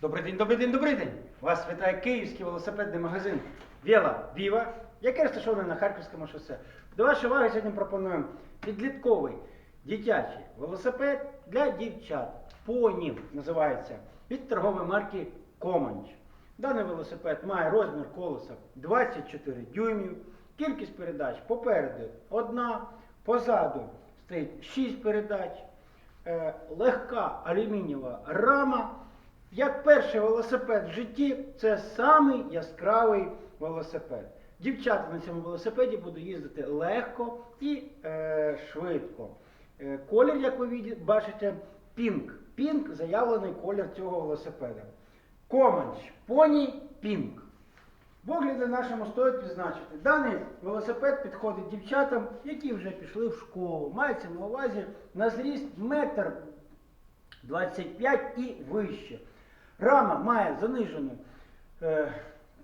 Добрий день, добрий день, добрий день! Вас вітає київський велосипедний магазин Віла Віва, який розташований на Харківському шосе. До вашої уваги сьогодні пропонуємо підлітковий дитячий велосипед для дівчат. Понів називається від торгової марки Команч. Даний велосипед має розмір колеса 24 дюймів, кількість передач попереду одна, позаду стоїть 6 передач, е, легка алюмінієва рама. Як перший велосипед в житті, це самий яскравий велосипед. Дівчата на цьому велосипеді будуть їздити легко і е, швидко. Е, колір, як ви бачите, пінк. Пінк заявлений колір цього велосипеда. Команч, поні, пінк. В нашому стоїть відзначити, даний велосипед підходить дівчатам, які вже пішли в школу. Мається на увазі на зріст метр 25 і вище. Рама має занижену е,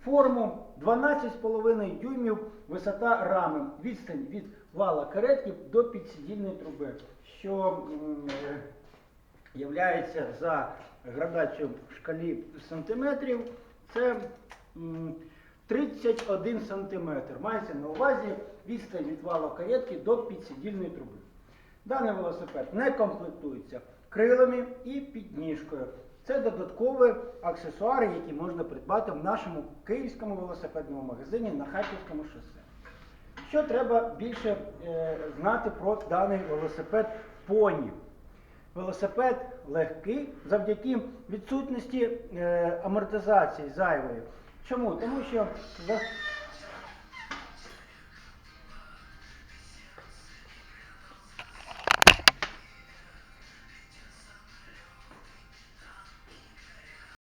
форму 12,5 дюймів висота рами, відстань від вала каретки до підсидільної труби, що е, за градацією в шкалі сантиметрів. Це м, 31 сантиметр. Мається на увазі відстань від вала каретки до підсидільної труби. Даний велосипед не комплектується крилами і підніжкою. Це додаткові аксесуари, які можна придбати в нашому київському велосипедному магазині на Харківському шосе. Що треба більше е, знати про даний велосипед поні? Велосипед легкий завдяки відсутності е, амортизації зайвої. Чому? Тому що